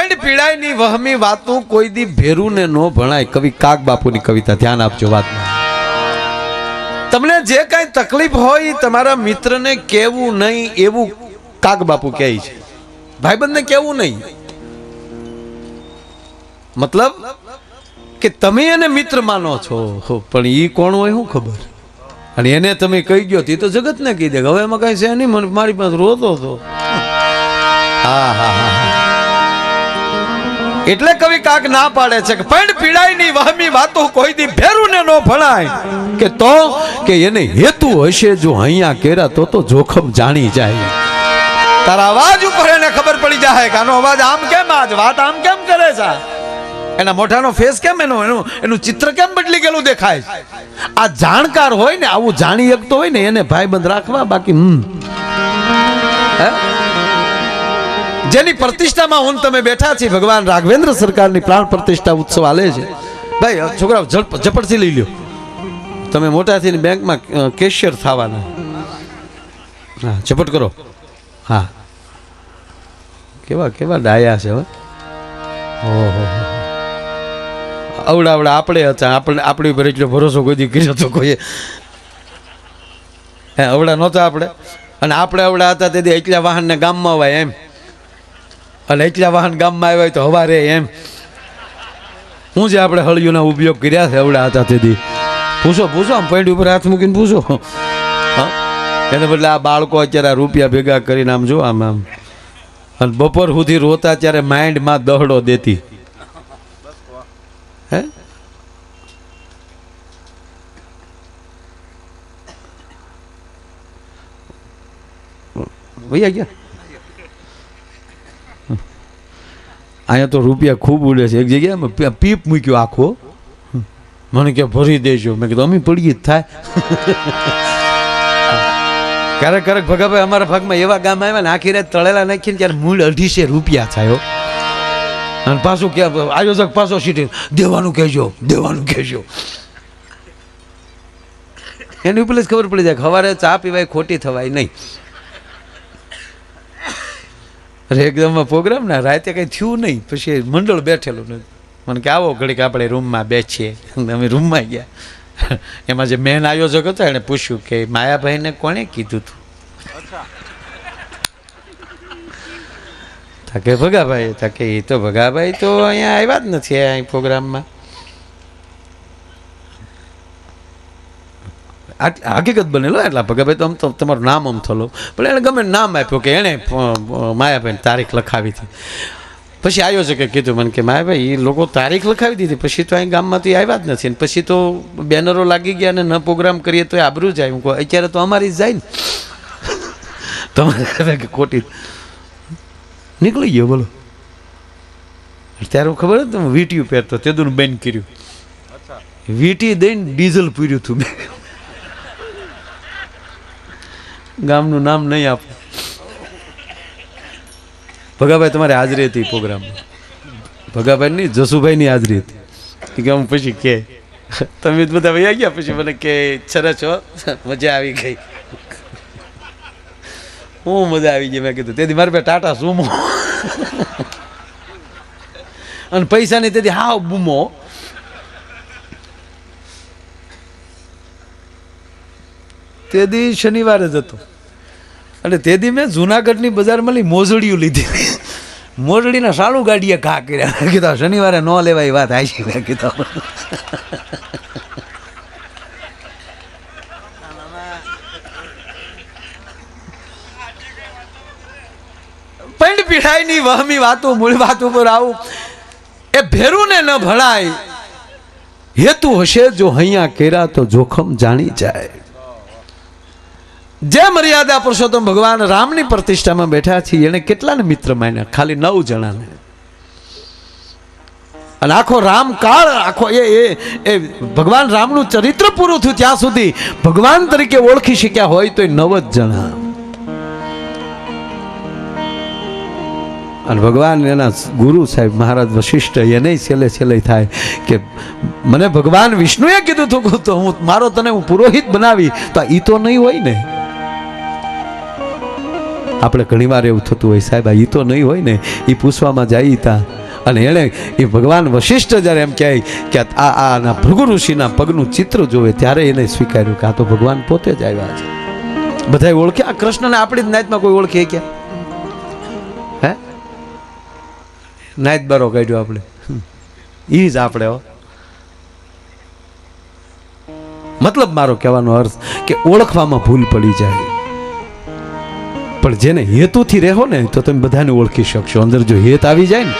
પણ પીડાયની વહમી વાતું કોઈ દી ભેરું ને નો ભણાય. કવિ કાગ બાપુની કવિતા, ધ્યાન આપજો વાતમાં. તમને જે કાંઈ તકલીફ હોય તમારા મિત્રને કેવું નહીં એવું કાગ બાપુ કહે છે. ભાઈબંધને કેવું નહીં. મતલબ કે તમે એને મિત્ર માનો છો. પણ ઈ કોણ હોય શું ખબર. અને એને તમે કહી ગયો તે તો જગતને કહી દે હવે એમાં કાંઈ છે નહીં મારી પાસે રોતો હતો હા હા હા. એટલે કવિ કાક ના પાડે છે કે, પણ પીડાયની વહમી વાતો કોઈ દી ને નો ભણાય. કે તો કે એને હેતુ હશે જો અહીંયા કેરા તો તો જોખમ જાણી જાય. તારા અવાજ ઉપર એને ખબર પડી જાય કે આનો અવાજ આમ કેમ આજ? વાત આમ કેમ કરે છે? એના મોઢાનો ફેસ કેમ એનો? એનું એનું ચિત્ર કેમ બદલી ગયેલું દેખાય આ જાણકાર હોય ને, આવું જાણી શકતો હોય ને, એને ભાઈબંધ રાખવા બાકી, હમ. હે? જેની પ્રતિષ્ઠામાં હું તમે બેઠા છીએ, ભગવાન રાઘવેન્દ્ર સરકારની પ્રાણ પ્રતિષ્ઠા ઉત્સવ આલે છે. ભાઈ છોકરાઓ ઝપટથી લઈ લ્યો. તમે મોટા થઈને બેંકમાં કેશિયર થવાના. હા, ઝપટ કરો. હા. કેવા કેવા ડાયા છે હવે ઓહો અવડાવડા અવડા આપણે હતા. આપણે આપણી ઉપર એટલો ભરોસો કોઈ દી કર્યો તો કોઈએ. હે અવડા નહોતા આપણે. અને આપણે અવડા હતા તેથી એટલા વાહનને ગામમાં હોય એમ. અને એટલા વાહન ગામમાં આવ્યા તો હવારે એમ. હું છે આપણે હળિયુંના ઉપયોગ કર્યા છે અવડા હતા તેથી. પૂછો પૂછો, આમ પૈડી ઉપર હાથ મૂકીને પૂછો. હા? એને બદલે આ બાળકો અત્યારે રૂપિયા ભેગા કરીને આમ જો આમ આમ. અને બપોર સુધી રોતા ત્યારે માઇન્ડમાં દહડો દેતી. હે? ભૈયા ગયા? અહીંયા તો રૂપિયા ખૂબ ઉડે છે. એક જગ્યાએ પીપ મૂક્યો આખો. મને કે ભરી દેજો. મેં કીધું, અમે પડીએ જ થાય. ક્યારેક ક્યારેક ભગાભાઈ અમારા ભાગમાં એવા ગામ આવ્યા ને, આખી રાત તળેલા નાખીને ત્યારે મૂળ અઢીસે રૂપિયા થયો અને પાછું કે આયોજક પાછો સીટી, દેવાનું કહેજો દેવાનું કહેજો. એની ઉપર ખબર પડી જાય સવારે ચા પીવાય, ખોટી થવાય નહીં. અરે એકદમ પ્રોગ્રામ ને, રાતે કંઈ થયું નહીં. પછી મંડળ બેઠેલું ને. મને કે, આવો ઘડીક આપણે રૂમમાં બેસીએ. અમે રૂમમાં ગયા. એમાં જે મેન આયોજક હતો એણે પૂછ્યું કે, માયાભાઈને કોણે કીધું તું? તાકે ભગાભાઈ. તાકે એ તો ભગાભાઈ તો અહીંયા આવ્યા જ નથી અહીં પ્રોગ્રામમાં આટ- હકીકત બનેલો એટલા ભગાભાઈ તો આમ તો તમારું નામ આમ થયેલો પણ એણે ગમે નામ આપ્યું કે એણે માયાબેન તારીખ લખાવી હતી. પછી આયોજકે કીધું મને કે માયાભાઈ એ લોકો તારીખ લખાવી દીધી. પછી તો અહીં ગામમાંથી આવ્યા જ નથી. પછી તો બેનરો લાગી ગયા અને ન પ્રોગ્રામ કરીએ તો આબરું જાય હું અત્યારે તો અમારી જ જાય ને. તમારે કે ખોટી નીકળી ગયો બોલો. ત્યારે હું ખબર હતી વીટીયું પહેરતો તે દૂર બેન કર્યું. વીટી દઈને ડીઝલ પૂર્યું હતું. મેં ગામનું નામ નહીં આપો. ભગાભાઈ તમારી હાજરી હતી પ્રોગ્રામમાં. ભગાભાઈ નહીં જસુભાઈની હાજરી હતી. કે હું પછી કે. તમે જ બધા વયા ગયા પછી મને કે સરસ હો મજા આવી ગઈ. હું મજા આવી ગઈ, મેં કીધું. તેથી મારે બે ટાટા સુમો. અને પૈસાની તેથી હાવ બૂમો. તે દી શનિવારે જ હતો. અને તે દી મેં જુનાગઢની બજારમાં લી મોજડીયું લીધી મોજડીના સાલું ગાડીએ ઘા કર્યા. કીધા શનિવારે ન લેવાય વાત આવી મેં કીધા પંડ પીઠાઈની વહમી વાતો, મૂળ વાત ઉપર આવું. એ ભેરુને ન ભણાય. હેતુ હશે જો અહીંયા કેરા તો જોખમ જાણી જાય. જે મર્યાદા પુરુષોત્તમ ભગવાન રામની પ્રતિષ્ઠામાં બેઠા છે એને કેટલાને મિત્ર માન્યા? ખાલી નવ જણાને. અને આખો રામ કાળ, આખો એ એ ભગવાન રામનું ચરિત્ર પૂરું થયું ત્યાં સુધી ભગવાન તરીકે ઓળખી શક્યા હોય તો એ નવ જ જણા. અને ભગવાન એના ગુરુ સાહેબ, મહારાજ વશિષ્ઠ એને છેલ્લે છેલ્લે થાય કે મને ભગવાન વિષ્ણુએ કીધું હતું તો હું, મારો તને હું પુરોહિત બનાવી. તો એ તો નહીં હોય ને. આપણે ઘણીવાર એવું થતું હોય, સાહેબ એ તો નહીં હોય ને એ પૂછવામાં જાય તા. અને એણે એ ભગવાન વશિષ્ઠ જ્યારે એમ કહે કે આ આના ભૃગુ ઋષિના પગનું ચિત્ર જોવે, ત્યારે એને સ્વીકાર્યું કે આ તો ભગવાન પોતે જ આવ્યા છે. બધાય ઓળખે? કૃષ્ણને આપણી જ નાતમાં કોઈ ઓળખે ક્યાં? હે? નાયત બારો કાઢ્યો આપણે. એ જ આપણે, હો. મતલબ મારો કહેવાનો અર્થ કે ઓળખવામાં ભૂલ પડી જાય. પણ જેને હેતુથી રહેો ને, તો તમે બધાને ઓળખી શકશો. અંદર જો હેત આવી જાય ને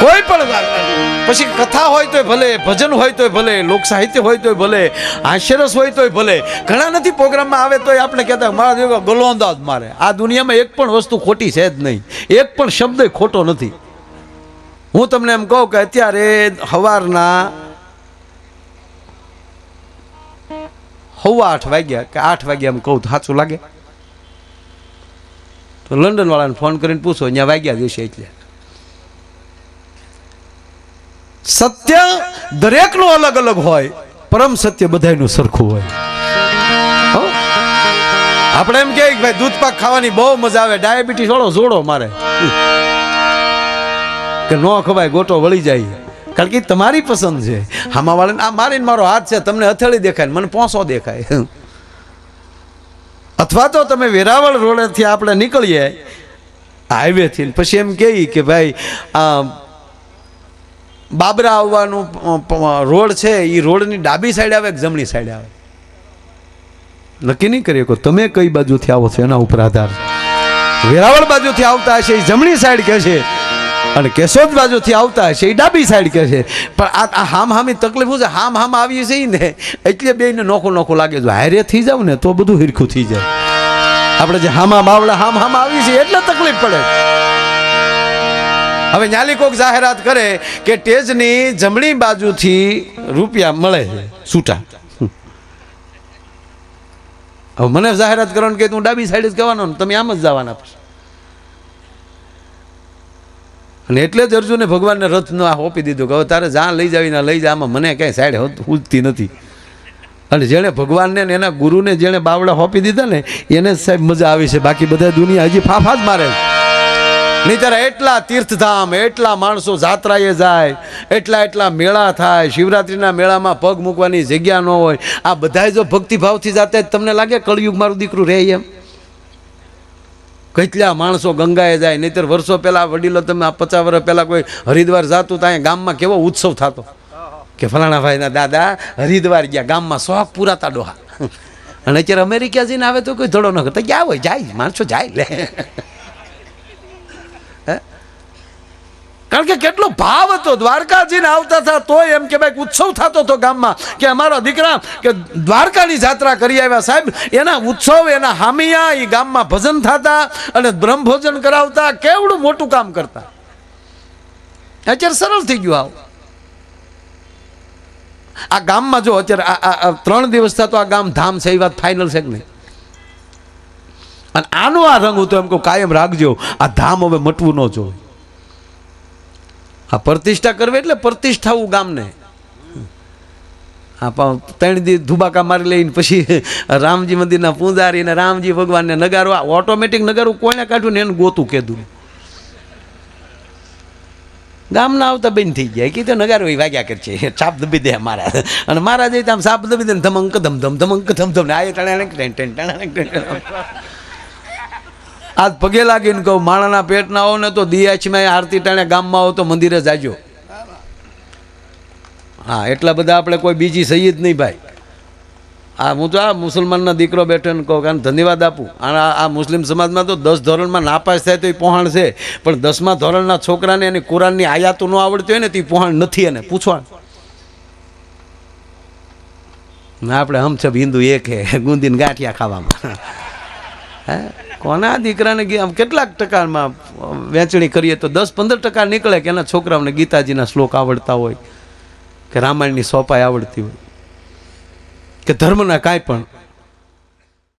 કોઈ પણ પછી કથા હોય તોય ભલે, ભજન હોય તોય ભલે, લોક સાહિત્ય હોય તોય ભલે, હાસ્યરસ હોય તોય ભલે, ઘણા નથી પ્રોગ્રામમાં આવે તોય આપણે કહેતા મારા જેવો ગલો અંદાજ મારે. આ દુનિયામાં એક પણ વસ્તુ ખોટી છે જ નહીં. એક પણ શબ્દ ખોટો નથી. હું તમને એમ કહું કે અત્યારે સવારના સવા આઠ વાગ્યા કે આઠ વાગ્યા એમ કહું સાચું લાગે? તો લંડન વાળાને ફોન કરીને પૂછો, અહીંયા વાગ્યા દિવસે એટલે. સત્ય દરેકનું અલગ અલગ હોય, પરમ સત્ય બધાયનું સરખું હોય. આપણે એમ કે ભાઈ દૂધ પાક ખાવાની બહુ મજા આવે ડાયાબિટીસ વાળો જોડો મારે. કે ન ખવાય, ગોટો વળી જાય. કારણ કે તમારી પસંદ છે. આમાં વાળાને આ મારીને મારો હાથ છે, તમને હથેળી દેખાય મને પોસો દેખાય. અથવા તો તમે વેરાવળ રોડેથી આપણે નીકળીએ, હાઈવેથી પછી એમ કહે કે ભાઈ, આ બાબરા આવવાનું રોડ છે એ રોડની ડાબી સાઈડ આવે કે જમણી સાઈડ આવે? નક્કી નહીં કરીએ કે તમે કઈ બાજુથી આવો છો? એના ઉપર આધાર. વેરાવળ બાજુથી આવતા હશે એ જમણી સાઈડ કહે છે અને કેશોદ બાજુથી આવતા હશે, એ ડાબી સાઈડ કે છે. પણ આ હામ હામી તકલીફ છે? હામ હામ આવી છે ને, એટલે બેયને નોખું નોખું લાગે જો હારે થઈ જાવ ને તો બધું હિરખું થઈ જાય. આપણે જે હામા બાવળા હામ હામ આવી છે, એટલે તકલીફ પડે. હવે ન્યાલી કોક જાહેરાત કરે કે ટેજની જમણી બાજુથી રૂપિયા મળે છે છૂટા હવે મને જાહેરાત કરવાનું કે તું ડાબી સાઈડ જ કહેવાનો તમે આમ જ જવાના પછી. અને એટલે જ અર્જુને ભગવાનને રથનો આ હોપી દીધું કે હવે તારે જ્યાં લઈ જાવીને લઈ જા, આમાં મને કાંઈ સાઈડ ઉજતી નથી. અને જેણે ભગવાનને એના ગુરુને જેણે બાવડા હોપી દીધા ને, એને સાહેબ મજા આવી છે. બાકી બધા દુનિયા હજી ફાફા જ મારે નહીતર એટલા તીર્થધામ, એટલા માણસો જાત્રાએ જાય, એટલા એટલા મેળા થાય, શિવરાત્રિના મેળામાં પગ મૂકવાની જગ્યા ન હોય. આ બધાય જો ભક્તિભાવથી જાતે તમને લાગે કળયુગ મારું દીકરું રહે એમ? કેટલા માણસો ગંગાએ જાય, નહીતર વર્ષો પહેલાં વડીલો તમે આ પચાસ વર્ષ પહેલાં કોઈ હરિદ્વાર જાતું ત્યાં ગામમાં કેવો ઉત્સવ થતો? કે ફલાણા ભાઈના દાદા હરિદ્વાર ગયા, ગામમાં શોખ પૂરાતા ડોહા. અને અત્યારે અમેરિકા જઈને આવે તો કોઈ થોડો ન કરતા ગયા હોય, જાય, માણસો જાય લે હે? કારણ કે કેટલો ભાવ હતો. દ્વારકાજીને આવતા હતા તોય એમ કે ભાઈ ઉત્સવ થતો હતો ગામમાં કે અમારા દીકરા કે દ્વારકાની જાત્રા કરી આવ્યા સાહેબ. એના ઉત્સવ, એના હામિયા એ ગામમાં ભજન થતા અને બ્રહ્મભોજન કરાવતા, કેવડું મોટું કામ કરતા. અત્યારે સરળ થઈ ગયું આવું. આ ગામમાં જો અત્યારે ત્રણ દિવસ થતો આ ગામ ધામ છે એ વાત ફાઇનલ છે કે નહીં? અને આનો આ રંગ હું તો એમ કહું, કાયમ રાખજો. આ ધામ હવે મટવું ન જોઈએ. આ પ્રતિષ્ઠા કરવી એટલે પ્રતિષ્ઠાવું ગામને. આ પ- ત્રણ દી ધુબાકા મારી લઈને પછી રામજી મંદિરના પૂજારી ને રામજી ભગવાનને નગારો, આ ઓટોમેટિક નગારું કોઈને કાઢ્યું ને એને ગોતું કીધું. ગામના આવતા બેન થઈ જાય કે તો નગારો એ વાગ્યા કર છે. છાપ દબી દે મારા. અને મારા જઈ આમ સાપ દબી દે ધમંક ધમ ધમ ધમંક ધમ ધમ આ ટણા ટણા ટેન આજ પગે લાગીને કહું, માણાના પેટના આવો ને તો દિયાચમાં આરતી ટાણે ગામમાં આવો તો મંદિરે જાજો. હા, એટલા બધા આપણે કોઈ બીજી સહી જ નહીં ભાઈ. આ હું તો આ મુસલમાનના દીકરો બેઠો ને કહું કારણ ધન્યવાદ આપું. અને આ મુસ્લિમ સમાજમાં તો દસ ધોરણમાં નાપાસ થાય તો એ પોહાણ છે. પણ દસમા ધોરણના છોકરાને એની કુરાનની આયાતો ન આવડતી હોય ને તે પહોંણ નથી એને. પૂછવા આપણે હમછબ હિન્દુ એક હે, ગુંદીને ગાંઠિયા ખાવામાં. હે? કોના દીકરાને આમ કેટલાક ટકામાં વેચણી કરીએ તો દસ પંદર ટકા નીકળે કે એના છોકરાઓને ગીતાજીના શ્લોક આવડતા હોય, કે રામાયણની સોપાઈ આવડતી હોય, કે ધર્મના કાંઈ પણ.